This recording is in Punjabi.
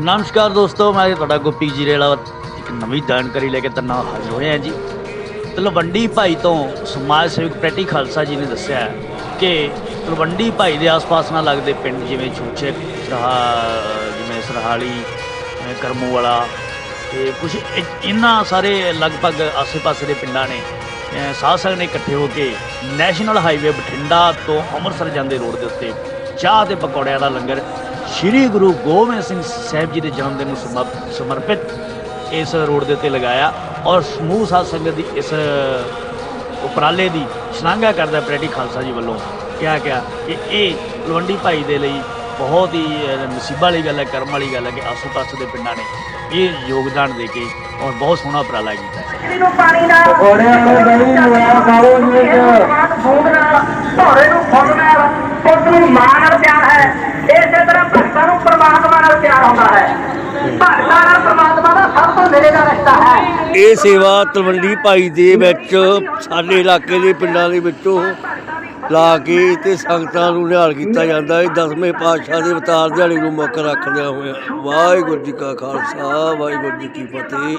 ਨਮਸਕਾਰ ਦੋਸਤੋ, ਮੈਂ ਤੁਹਾਡਾ ਗੁੱਪੀ ਜੀਰੇਲਾ ਇੱਕ ਨਵੀਂ ਜਾਣਕਾਰੀ ਲੈ ਕੇ ਤੁਹਾਡੇ ਹਾਜ਼ਰ ਹੋਏ ਹਾਂ ਜੀ। ਤਲਵੰਡੀ ਭਾਈ ਤੋਂ ਸਮਾਜ ਸੇਵਕ ਪ੍ਰੈਟੀ ਖਾਲਸਾ ਜੀ ਨੇ ਦੱਸਿਆ ਕਿ ਤਲਵੰਡੀ ਭਾਈ ਦੇ ਆਸ-ਪਾਸ ਨਾਲ ਲੱਗਦੇ ਪਿੰਡ ਜਿਵੇਂ ਛੂਛੇ ਸਰਹਾ, ਜਿਵੇਂ ਸਰਹਾਲੀ ਅਹ ਕਰਮੂ ਵਾਲਾ ਤੇ ਕੁਝ ਇਹਨਾਂ ਸਾਰੇ ਲਗਭਗ ਆਸੇ-ਪਾਸੇ ਦੇ ਪਿੰਡਾਂ ਨੇ, ਅਹ ਸਾਧ ਸੰਗਤ ਨੇ ਇਕੱਠੇ ਹੋ ਕੇ ਨੈਸ਼ਨਲ ਹਾਈਵੇ ਬਠਿੰਡਾ ਤੋਂ ਅੰਮ੍ਰਿਤਸਰ ਜਾਂਦੇ ਰੋਡ ਦੇ ਉੱਤੇ ਚਾਹ ਤੇ ਪਕੌੜਿਆਂ ਦਾ ਲੰਗਰ ਸ੍ਰੀ ਗੁਰੂ ਗੋਬਿੰਦ ਸਿੰਘ ਸਾਹਿਬ ਜੀ ਦੇ ਜਨਮ ਦਿਨ ਨੂੰ ਸਮਰ- ਸਮਰਪਿਤ ਇਸ ਰੋਡ ਦੇ ਉੱਤੇ ਲਗਾਇਆ ਔਰ ਸਮੂਹ ਸਾਧ ਸੰਗਤ ਦੀ ਇਸ ਉਪਰਾਲੇ ਦੀ ਸ਼ਲਾਘਾ ਕਰਦਾ ਪ੍ਰੈਟੀ ਖਾਲਸਾ ਜੀ ਵੱਲੋਂ। ਕਿਹਾ ਗਿਆ ਕਿ ਇਹ ਤਲਵੰਡੀ ਭਾਈ ਦੇ ਲਈ ਬਹੁਤ ਹੀ ਨਸੀਬਾਂ ਵਾਲੀ ਗੱਲ ਹੈ ਕਰਮ ਵਾਲੀ ਗੱਲ ਹੈ ਕਿ ਆਸ-ਪਾਸ ਦੇ ਪਿੰਡਾਂ ਨੇ ਇਹ ਯੋਗਦਾਨ ਦੇ ਕੇ ਔਰ ਬਹੁਤ ਸੋਹਣਾ ਉਪਰਾਲਾ ਕੀਤਾ। ਹੈ ਬਿਜਲੀ ਨੂੰ ਪਾਣੀ ਨਾਲ ਪਕੌੜਿਆਂ ਨਾਲ ਦਹੀਂ ਲਵਾ ਖਾਓ ਜੀ ਵਿੱਚ। ਸਮਾਨ ਫੂਕ ਨਾਲ ਧੋਰੇ ਨੂੰ ਫੁੱਲ ਨਾਲ ਪੁੱਤ ਨੂੰ ਮਾਂ ਨਾਲ ਪਿਆਰ ਹੈ ਇਸੇ ਤਰ੍ਹਾਂ ਭਗਤਾਂ ਨੂੰ ਪਰਮਾਤਮਾ ਨਾਲ ਪਿਆਰ ਹੁੰਦਾ ਹੈ ਭਗਤਾਂ ਨਾਲ ਪਰਮਾਤਮਾ ਦਾ ਸਭ ਤੋਂ ਨੇੜੇ ਦਾ ਰਿਸ਼ਤਾ ਹੈ ਇਹ ਸੇਵਾ ਤਲਵੰਡੀ ਭਾਈ ਦੇ ਵਿੱਚ ਸਾਡੇ ਇਲਾਕੇ ਦੇ ਪਿੰਡਾਂ ਦੇ ਵਿੱਚੋਂ ਲਾ ਕੇ ਤੇ ਸੰਗਤਾਂ ਨੂੰ ਨਿਹਾਲ ਕੀਤਾ ਜਾਂਦਾ ਹੈ। ਦਸਵੇਂ ਪਾਤਸ਼ਾਹ ਦੇ ਅਵਤਾਰ ਦਿਹਾੜੀ ਨੂੰ ਮੁੱਖ ਰੱਖਦਿਆਂ ਹੋਇਆ। ਵਾਹਿਗੁਰੂ ਜੀ ਕਾ ਖਾਲਸਾ, ਵਾਹਿਗੁਰੂ ਜੀ ਕੀ ਫਤਿਹ।